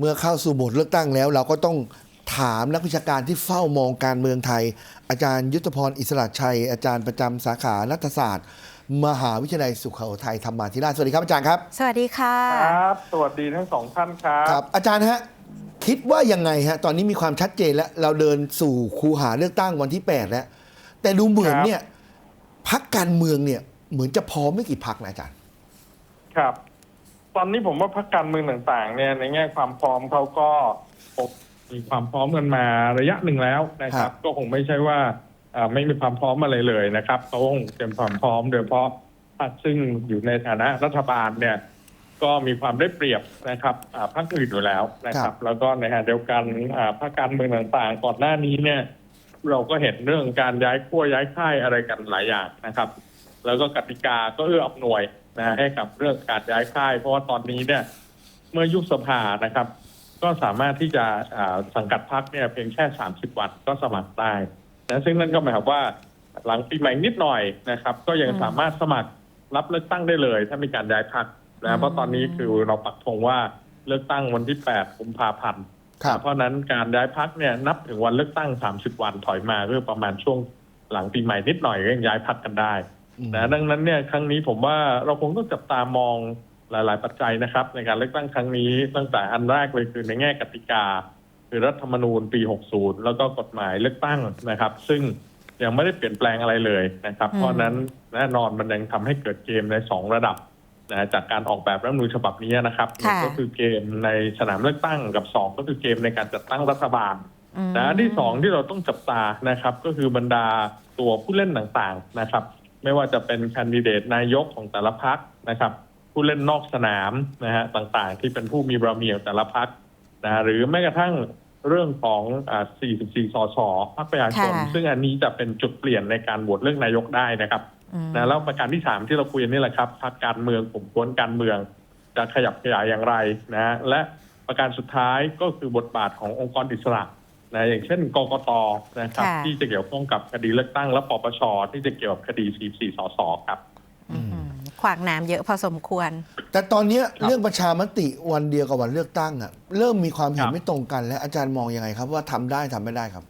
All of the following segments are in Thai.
เมื่อเข้าสู่โหมดเลือกตั้งแล้ว เราก็ต้องถามนักวิชาการที่เฝ้ามองการเมืองไทย อาจารย์ยุทธพรอิสระชัย อาจารย์ประจำสาขารัฐศาสตร์ มหาวิทยาลัยสุโขทัยธรรมาธิราชสวัสดีครับอาจารย์ครับ สวัสดีค่ะครับ สวัสดีทั้งสองท่านครับครับ อาจารย์ฮะคิดว่ายังไงฮะตอนนี้มีความชัดเจนแล้ว เราเดินสู่คูหาเลือกตั้งวันที่ 8 แล้ว แต่ดูเหมือนครับเนี่ยพักการเมืองเนี่ยเหมือนจะพร้อมไม่กี่พักนะอาจารย์ ครับ ตอนนี้ผมว่าพรรคการเมืองต่างๆเนี่ยในแง่ความพร้อมเขาก็มีความพร้อมกันมาระยะหนึ่งแล้วนะคครัรับบก็คงไม่ใช่ว่าอ่าไม่มีความพร้อมอะไรเลยนะครับเขาคงเตรียมความพร้อมโดยเฉพาะพรรคซึ่งอยู่ในฐานะรัฐบาลเนี่ย ก็มีความได้เปรียบนะครับอ่าพรรคอื่นอยู่แล้วนะครับ แล้วก็ในขณะเดียวกันอ่าพรรคการเมืองต่างๆ ก่อนหน้านี้เนี่ย เราก็เห็นเรื่องการย้ายขั้วย้ายค่ายอะไรกันหลายอย่างนะครับ แล้วก็กติกาก็เอื้ออำนวย นะให้กับเรื่องการย้ายค่าย เพราะว่าตอนนี้เนี่ยเมื่อยุบสภานะครับ ก็สามารถที่จะอ่าสังกัดพักเนี่ยเพียงแค่ 30 วันก็สมัครได้นะซึ่งนั่นก็หมายความว่าหลังปีใหม่นิดหน่อยนะครับ ก็ยังอืมสามารถสมัครรับเลือกตั้งได้เลย ถ้ามีการย้ายพักอืนะมเพราะตอนนี้คือเราปักธงว่าเลือกตั้งวันที่ 8 กุมภาพันธ์ครับเพราะฉะนั้นการย้ายพักเนี่ยนับถึงวันเลือกตั้ง 30 วันถอยมาก็ประมาณช่วงหลังปีใหม่นิดหน่อยก็ยังย้ายพักกันได้อืม นะดังนั้นเนี่ยครั้งนี้ผมว่าเราคงต้องจับตามองหลาย ๆ ปัจจัยนะครับ ในการเลือกตั้งครั้งนี้ตั้งแต่อันแรกเลยคือในแง่กติกา คือรัฐธรรมนูญปี 60 แล้วก็กฎหมายเลือกตั้งนะครับ ซึ่งยังไม่ได้เปลี่ยนแปลงอะไรเลยนะครับอืมเพราะฉะนั้นแน่นอนมันยังทำให้เกิดเกมในสองระดับนะจากการออกแบบรัฐธรรมนูญฉบับนี้นะครับหนึ่งค่ะก็คือเกมในสนามเลือกตั้งกับสองก็คือเกมในการจัดตั้งรัฐบาลอืมนะอันที่สองที่เราต้องจับตานะครับ ก็คือบรรดาตัวผู้เล่นต่างๆนะครับ ไม่ว่าจะเป็นแคนดิเดตนายกของแต่ละพักนะครับ ผู้เล่นนอกสนามนะฮะต่างๆ ที่เป็นผู้มีบารมีของแต่ละพักนะหรือแม้กระทั่งเรื่องของอ่า44 สสพรรคประชาชนค่ะซึ่งอันนี้จะเป็นจุดเปลี่ยนในการโหวตเลือกนายกได้นะครับอืมนะแล้วประการที่สามที่เราคุยกันนี่แหละครับพรรคการเมืองกลุ่มกวนการเมือง จะขยับขยายอย่างไรนะฮะและประการสุดท้ายก็คือบทบาทขององค์กรอิสระ นะอย่างเช่นกกตนะครับ ค่ะ ที่จะเกี่ยวข้องกับคดีเลือกตั้ง และปปชที่จะเกี่ยวกับคดี44สสครับอืมขวากหน้ำเยอะพอสมควร แต่ตอนเนี้ยครับเรื่องประชามติวันเดียวกับวันเลือกตั้งอะเริ่มมีความเห็คนรับ ไม่ตรงกัน แล้วอาจารย์มองยังไงครับ ว่าทำได้ทำไม่ได้ครับ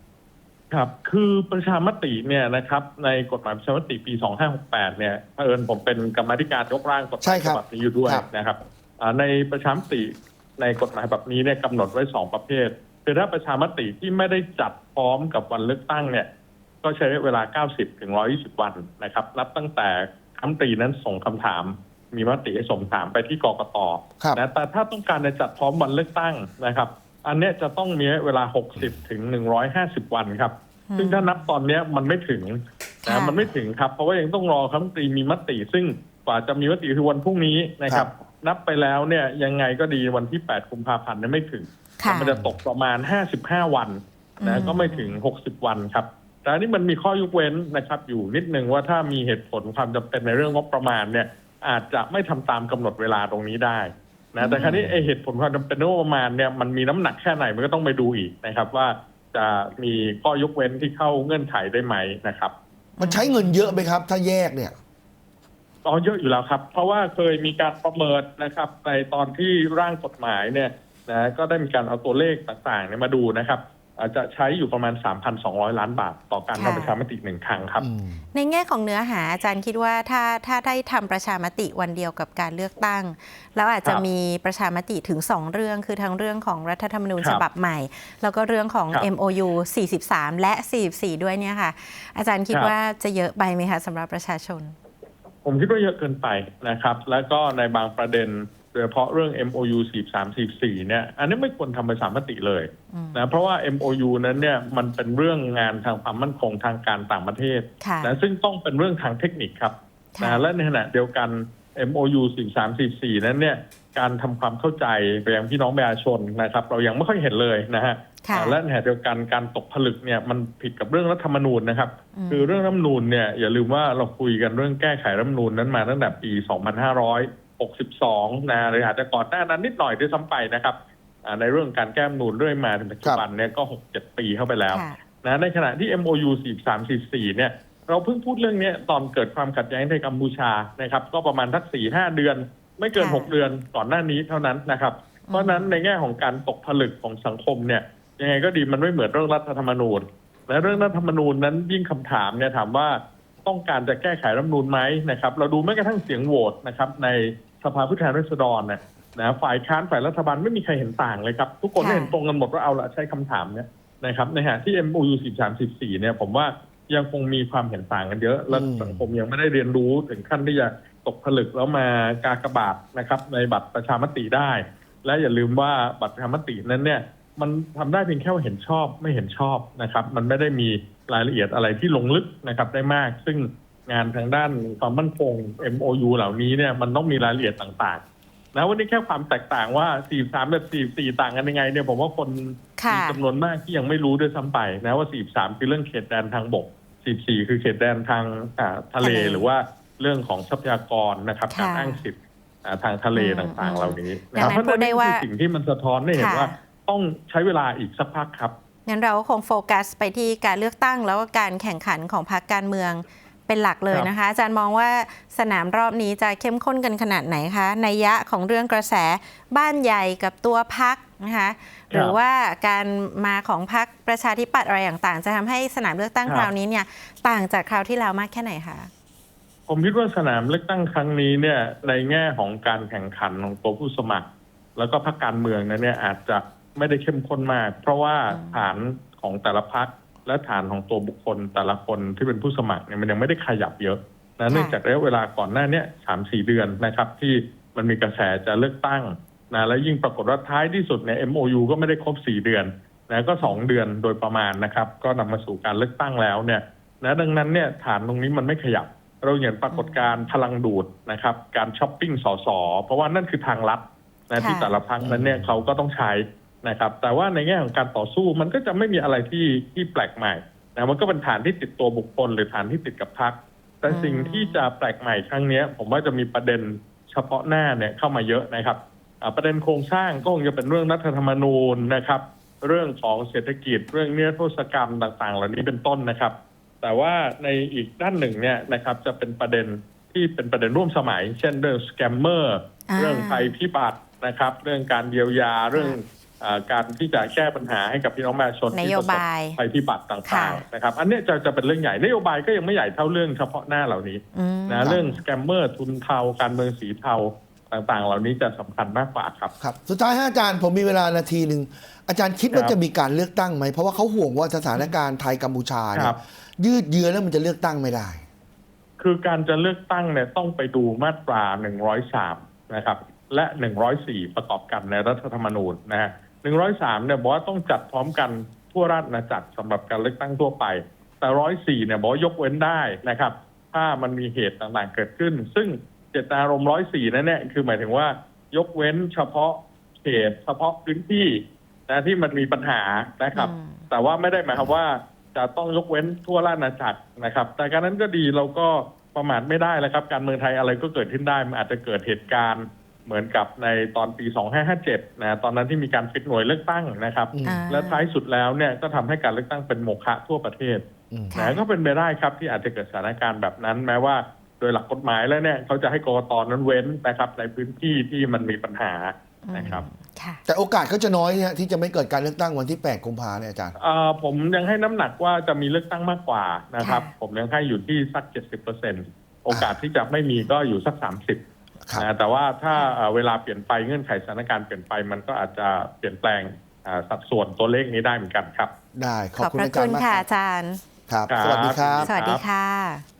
ครับ คือประชามติเนี่ยนะครับ ในกฎหมายประชามติปี 2568 เนี่ยเผอิญผมเป็นกรรมาธิการยกร่างกฎหใช่มายครัฉบบับนี้อยู่ด้วยครับ นะครับอ่าในประชามติในกฎหมายแบบนี้เนี่ยกำหนดไว้สองประเภท คือถ้าประชามติที่ไม่ได้จัดพร้อมกับวันเลือกตั้งเนี่ย ก็ใช้เวลา 90 ถึง 120 วันนะครับ นับตั้งแต่คำตรีนั้นส่งคำถาม มีมติให้ส่งถามไปที่กกตครับนะแต่ถ้าต้องการจะจัดพร้อมวันเลือกตั้งนะครับ อันเนี้ยจะต้องมีเวลา 60 ถึง 150 วันครับอืมซึ่งถ้านับตอนเนี้ยมันไม่ถึงค่ะนะมันไม่ถึงครับ เพราะว่ายังต้องรอคณะรัฐมนตรีมีมติ ซึ่งกว่าจะมีมติคือวันพรุ่งนี้นะครับ นับไปแล้วเนี่ยยังไงก็ดีวันที่ 8 กุมภาพันธ์เนี่ยไม่ถึงค่ะ มันจะตกประมาณ 55 วันอืนะมก็ไม่ถึง 60 วันครับ แต่อันนี้มันมีข้อยกเว้นนะครับ อยู่นิดนึงว่าถ้ามีเหตุผลความจำเป็นในเรื่องงบประมาณเนี่ย อาจจะไม่ทำตามกำหนดเวลาตรงนี้ได้นะแต่คราวนี้ไอเหตุผลความจำเป็นงบประมาณเนี่ยมันมีน้ำหนักแค่ไหนมันก็ต้องไปดูอีกนะครับ ว่าจะมีข้อยกเว้นที่เข้าเงื่อนไขได้ไหมนะครับ มันใช้เงินเยอะไหมครับ ถ้าแยกเนี่ยอ๋อเยอะอยู่แล้วครับ เพราะว่าเคยมีการประเมินนะครับ ในตอนที่ร่างกฎหมายเนี่ย นะก็ได้มีการเอาตัวเลขต่างๆเนี่ยมาดูนะครับอาจจะใช้อยู่ประมาณ 3,200 ล้านบาท ต่อการค่ะทำประชามติหนึ่งครั้งครับอืมในแง่ของเนื้อหาอาจารย์คิดว่าถ้าถ้าได้ทำประชามติวันเดียวกับการเลือกตั้ง แล้วอาจจะครับมีประชามติถึง 2 เรื่อง คือทั้งเรื่องของรัฐธรรมนูญครับฉบับใหม่ แล้วก็เรื่องของครับ MOU 43 และ 44 ด้วยเนี่ยค่ะ อาจารย์คิดครับว่าจะเยอะไปไหมคะสำหรับประชาชน ผมคิดว่าเยอะเกินไปนะครับ แล้วก็ในบางประเด็น โดยเฉพาะเรื่อง MOU 43 44เนี่ย อันนี้ไม่ควรทำประชามติเลยอืมนะเพราะว่า MOU นั้นเนี่ยมันเป็นเรื่องงานทางความมั่นคงทางการต่างประเทศค่ะนะซึ่งต้องเป็นเรื่องทางเทคนิคครับค่ะนะและในขณะเดียวกัน MOU 43 44 นั้นเนี่ยการทำความเข้าใจไปยังพี่น้องประชาชนนะครับ เรายังไม่ค่อยเห็นเลยนะฮะค่ะและในขณะเดียวกันการตกผลึกเนี่ยมันผิดกับเรื่องรัฐธรรมนูญนะครับอืมคือเรื่องรัฐธรรมนูญเนี่ยอย่าลืมว่าเราคุยกันเรื่องแก้ไขรัฐธรรมนูญนั้นมาตั้งแต่ปี 2562นะหรืออาจจะก่อนหน้านั้นนิดหน่อยด้วยซ้ำไปนะครับอ่าในเรื่องการแก้รัฐธรรมนูญเรื่อยมาถึงปัจจุบันเนี่ยก็6-7 ปีเข้าไปแล้วค่ะนะในขณะที่ MOU 43 44เนี่ยเราเพิ่งพูดเรื่องเนี้ยตอนเกิดความขัดแย้งในกัมพูชานะครับ ก็ประมาณสัก4 5เดือน ไม่เกินค่ะ6เดือนก่อนหน้านี้เท่านั้นนะครับ เพราะฉะนั้นในแง่ของการตกผลึกของสังคมเนี่ยยังไงก็ดีมันไม่เหมือนเรื่องรัฐธรรมนูญ และเรื่องรัฐธรรมนูญนั้นยิ่งคำถามเนี่ยถามว่าต้องการจะแก้ไขรัฐธรรมนูญไหมนะครับ เราดูแม้กระทั่งเสียงโหวตนะครับใน สภาผู้แทนราษฎรนะนะฝ่ายค้านฝ่ายรัฐบาลไม่มีใครเห็นต่างเลยครับ ทุกคนค่ะ เห็นตรงกันหมดว่าเอาละใช้คำถามเนี่ยนะครับในขณะที่ MOU 13 14เนี่ยผมว่ายังคงมีความเห็นต่างกันเยอะ และอืม สังคมยังไม่ได้เรียนรู้ถึงขั้นที่จะตกผลึกแล้วมากากบาทนะครับในบัตรประชามติได้ และอย่าลืมว่าบัตรประชามตินั้นเนี่ยมันทำได้เพียงแค่ว่าเห็นชอบไม่เห็นชอบนะครับ มันไม่ได้มีรายละเอียดอะไรที่ลงลึกนะครับได้มาก ซึ่ง งานทางด้านความมั่นคง MOU เหล่านี้เนี่ยมันต้องมีรายละเอียดต่างๆนะวันนี้แค่ความแตกต่างว่า 43 แบบ 44 ต่างกันยังไงเนี่ยผมว่าคนค่ะมีจำนวนมากที่ยังไม่รู้ด้วยซ้ำไปนะว่า 43 คือเรื่องเขตแดนทางบก 44 คือเขตแดนทางอ่าทะเลทะเลหรือว่าเรื่องของทรัพยากรนะครับค่ะการอ้างสิทธิ์อ่าทางทะเลอืมต่างๆ เหล่านี้ดังนั้นเพราะฉะพูดได้ว่าคือสิ่งที่มันสะท้อนให้เห็นค่ะว่าต้องใช้เวลาอีกสักพักครับงั้นเราก็คงโฟกัสไปที่การเลือกตั้งแล้วก็การแข่งขันของพรรคการเมือง เป็นหลักเลยนะคะ อาจารย์มองว่าสนามรอบนี้จะเข้มข้นกันขนาดไหนคะในยยะของเรื่องกระแสบ้านใหญ่กับตัวพักนะคะหรือว่าการมาของพรรคประชาธิปัตย์อะไรต่างๆ จะทำให้สนามเลือกตั้งครับคราวนี้เนี่ยต่างจากคราวที่แล้วมากแค่ไหนคะผมคิดว่าสนามเลือกตั้งครั้งนี้เนี่ยในแง่ของการแข่งขันของตัวผู้สมัคร แล้วก็พรรคการเมืองนั้นเนี่ยอาจจะไม่ได้เข้มข้นมาก เพราะว่าอืมฐานของแต่ละพรรค และฐานของตัวบุคคลแต่ละคนที่เป็นผู้สมัครเนี่ยมันยังไม่ได้ขยับเยอะนะเนื่องจากระยะเวลาก่อนหน้าเนี้สามสี่เดือนนะครับ ที่มันมีกระแสจะเลือกตั้งนะและยิ่งปรากฏว่าท้ายที่สุดเนี่ย MOU ก็ไม่ได้ครบสี่เดือนนะก็สองเดือนโดยประมาณนะครับ ก็นำมาสู่การเลือกตั้งแล้วเนี่ยนะดังนั้นเนี่ยฐานตรงนี้มันไม่ขยับ เราเห็นปรากฏการณ์พลังดูดนะครับ การช้อปปิ้งสอสอเพราะว่านั่นคือทางลัดนะค่ะที่แต่ละพักนั้นเนี่ยเขาก็ต้องใช้ นะครับ แต่ว่าในแง่ของการต่อสู้มันก็จะไม่มีอะไรที่ที่แปลกใหม่นะมันก็เป็นฐานที่ติดตัวบุคคล หรือฐานที่ติดกับพักแต่สิ่งที่จะแปลกใหม่ครั้งเนี้ยผมว่าจะมีประเด็นเฉพาะหน้าเนี่ยเข้ามาเยอะนะครับอ่าประเด็นโครงสร้างก็คงจะเป็นเรื่องรัฐธรรมนูญนะครับ เรื่องของเศรษฐกิจเรื่องเนื้อโทษกรรมต่าง ๆ เหล่านี้เป็นต้นนะครับ แต่ว่าในอีกด้านหนึ่งเนี่ยนะครับจะเป็นประเด็นที่เป็นประเด็นร่วมสมัย เช่นเรื่องสแกมเมอร์อ่าเรื่องภัยพิบัตินะครับ เรื่องการเยียวยาเรื่องอา การที่จะแก้ปัญหาให้กับพี่น้องประชาชนนที่โยประสบบายภัยพิบัติต่าค่ะงๆนะครับ อันเนี้ยจะจะเป็นเรื่องใหญ่นโยบายก็ยังไม่ใหญ่เท่าเรื่องเฉพาะหน้าเหล่านี้อืมนะเรื่องสแกมเมอร์ทุนเทาการเมืองสีเทาต่างๆ เหล่านี้จะสำคัญมากกว่าครับครับ สุดท้ายให้อาจารย์ผมมีเวลานาทีหนึ่งอาจารย์คิดว่าครับจะมีการเลือกตั้งไหมเพราะว่าเขาห่วงว่าสถานการณ์ไทยกัมพูชาเนี่ครัยบยืดเยื้อแล้วมันจะเลือกตั้งไม่ได้ คือการจะเลือกตั้งเนี่ยต้องไปดูมาตรา 103 นะครับ และ 104 ประกอบกันในรัฐธรรมนูญนะฮะ 103เนี่ยบอกว่าต้องจัดพร้อมกันทั่วราชอาณาจักรสำหรับการเลือกตั้งทั่วไป แต่104เนี่ยบอกว่ายกเว้นได้นะครับ ถ้ามันมีเหตุต่างๆเกิดขึ้น ซึ่งเจตนารมณ์104นั่นเนี่ยคือหมายถึงว่ายกเว้นเฉพาะเขตเฉพาะพื้นที่นะที่มันมีปัญหานะครับอืมแต่ว่าไม่ได้หมายความว่าจะต้องยกเว้นทั่วราชอาณาจักรนะครับ แต่การนั้นก็ดีเราก็ประมาทไม่ได้แล้วครับ การเมืองไทยอะไรก็เกิดขึ้นได้มันอาจจะเกิดเหตุการณ์ เหมือนกับในตอนปี 2557นะตอนนั้นที่มีการปิดหน่วยเลือกตั้งนะครับอืมอ่าและท้ายสุดแล้วเนี่ยก็ทำให้การเลือกตั้งเป็นโมฆะทั่วประเทศอืมค่ะนะก็เป็นไปได้ครับที่อาจจะเกิดสถานการณ์แบบนั้น แม้ว่าโดยหลักกฎหมายแล้วเนี่ยเขาจะให้กรกตนั้นเว้นนะครับในพื้นที่ที่มันมีปัญหานะครับค่ะแต่โอกาสเขาจะน้อยเนี่ยที่จะไม่เกิดการเลือกตั้งวันที่ 8 กุมภาเนี่ยอาจารย์เอ่อผมยังให้น้ำหนักว่าจะมีเลือกตั้งมากกว่านะครับค่ะผมยังให้อยู่ที่สัก 70เปอร์เซ็นโอกาสที่จะไม่มีก็อยู่สัก 30ครับ นะแต่ว่าถ้าเอ่อเวลาเปลี่ยนไปเงื่อนไขสถานการณ์เปลี่ยนไปมันก็อาจจะเปลี่ยนแปลงอ่าสัดส่วนตัวเลขนี้ได้เหมือนกันครับ ได้ขขอบอบคุณพระอาจาคุรณย์มากค่ะครับอาจารย์ครับครับ สวัสดีครับ สวัสดีค่ะ